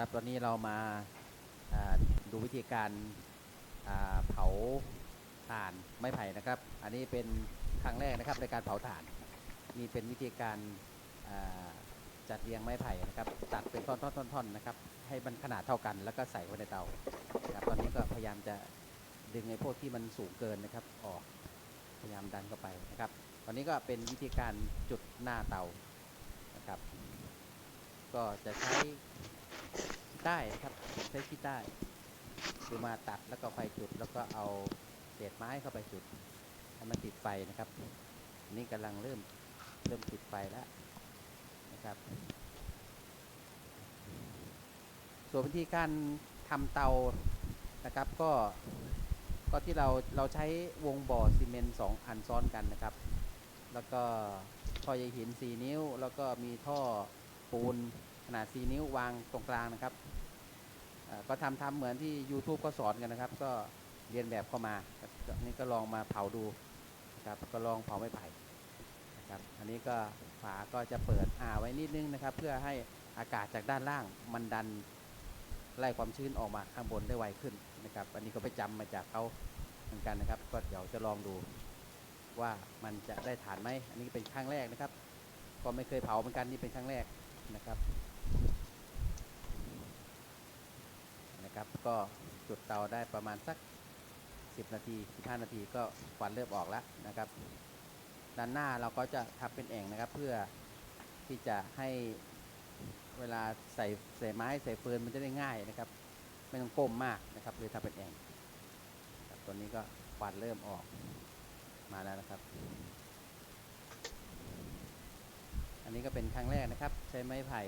ครับตอนนี้เรามาดูวิธีการาเผาถ่านไม้ไผ่นะครับ อันนี้เป็นครั้งแรกนะครับในการเผาถ่านนี่เป็นวิธีการาจัดเรียงไม้ไผ่นะครับตัดเป็นท่อนๆๆๆนะครับให้มันขนาดเท่ากัน แล้วก็ใส่ไว้ในเตาครับตอนนี้ก็พยายามจะดึงไอ้พวกที่มันสูงเกินนะครับออกพยายามดันเข้าไปนะครับ ตอนนี้ก็เป็นวิธีการจุดหน้าเตานะครับ ก็จะใช้ ได้นะครับใช้ที่ได้คือมาตัดแล้วก็ไฟจุด แล้วก็เอาเศษไม้เข้าไปจุดให้มันติดไฟนะครับอันนี้กำลังเริ่มเริ่มติดไฟแล้วนะครับ ส่วนวิธีการทำเตานะครับก็ก็ที่เราเราใช้วงบ่อซีเมนต์สองอันซ้อนกันนะครับ แล้วก็ท่อใยหิน 4 นิ้ว แล้วก็มีท่อปูน ขนาด 4 นิ้ววางตรงกลางนะครับ ก็ทำทำเหมือนที่ YouTube ก็สอนกันนะครับ ก็เรียนแบบเข้ามาอันนี้ก็ลองมาเผาดูนะครับ ก็ลองเผาไม้ไผ่นะครับ อันนี้ก็ฝาก็จะเปิดอ่าไว้นิดนึงนะครับ เพื่อให้อากาศจากด้านล่างมันดันไล่ความชื้นออกมาข้างบนได้ไวขึ้นนะครับ อันนี้ก็ไปจำมาจากเขาเหมือนกันนะครับ ก็เดี๋ยวจะลองดูว่ามันจะได้ฐานไหม อันนี้เป็นครั้งแรกนะครับ ก็ไม่เคยเผาเหมือนกันนี่เป็นครั้งแรกนะครับ นะครับ ก็จุดเตาได้ประมาณสัก 10 นาที 15 นาทีก็ควันเริ่มออกแล้วนะครับ ด้านหน้าเราก็จะทำเป็นแอ่งนะครับ เพื่อที่จะให้เวลาใส่ใส่ไม้ใส่เฟืนมันจะได้ง่ายนะครับ ไม่ต้องก้มมากนะครับเลยทำเป็นแอ่งตัวนี้ก็ควันเริ่มออกมาแล้วนะครับ อันนี้ก็เป็นครั้งแรกนะครับ ใช้ไม้ไผ่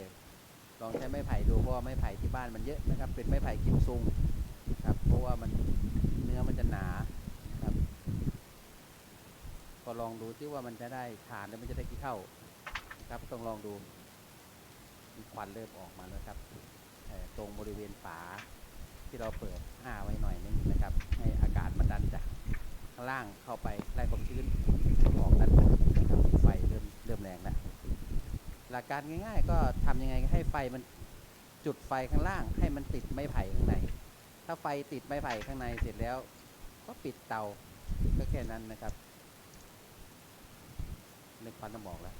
ลองใช้ไม้ไผ่ดูเพราะว่าไม้ไผ่ที่บ้านมันเยอะนะครับ เป็นไม้ไผ่กิมซุงครับเพราะว่ามันเนื้อมันจะหนาครับ ก็ลองดูที่ว่ามันจะได้ฐานแล้วมันจะได้กี่เท่าครับต้องลองดูมีควันเริ่มออกมาแล้วครับตรงบริเวณฝาที่เราเปิดอ้าไว้หน่อยนึงนะครับ ให้อากาศมันดันจากข้างล่างเข้าไปไล่ความชื้นออกด้านบนนะครับไฟเริ่มเริ่มแรงแล้ว หลักการง่าย ๆ ก็ทำยังไงให้ไฟมันจุดไฟข้างล่าง ให้มันติดไม้ไผ่ข้างในถ้าไฟติดไม้ไผ่ข้างในเสร็จแล้ว ก็ปิดเตาก็แค่นั้นนะครับนึกควันน้ำบอกแล้ว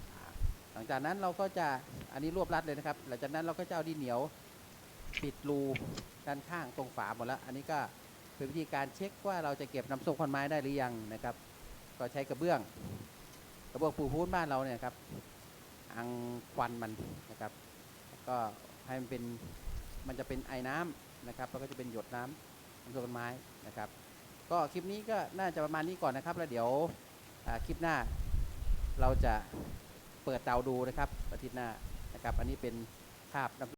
หลังจากนั้นเราก็จะอันนี้รวบรัดเลยนะครับ หลังจากนั้นเราก็จะเอาดินเหนียวปิดรูด้านข้างตรงฝาหมดแล้ว อันนี้ก็เป็นวิธีการเช็คว่าเราจะเก็บน้ำส้มควันไม้ได้หรือยังนะครับ ก็ใช้กระเบื้อง กระเบื้องปูพื้นบ้านเราเนี่ยครับ อังควันมันนะครับ ก็ให้มันเป็นมันจะเป็นไอ้น้ำนะครับแล้วก็จะเป็นหยดน้ำของต้นไม้นะครับ ก็คลิปนี้ก็น่าจะประมาณนี้ก่อนนะครับ แล้วเดี๋ยวคลิปหน้าเราจะเปิดเตาดูนะครับอาทิตย์หน้านะครับ อันนี้เป็นภาพ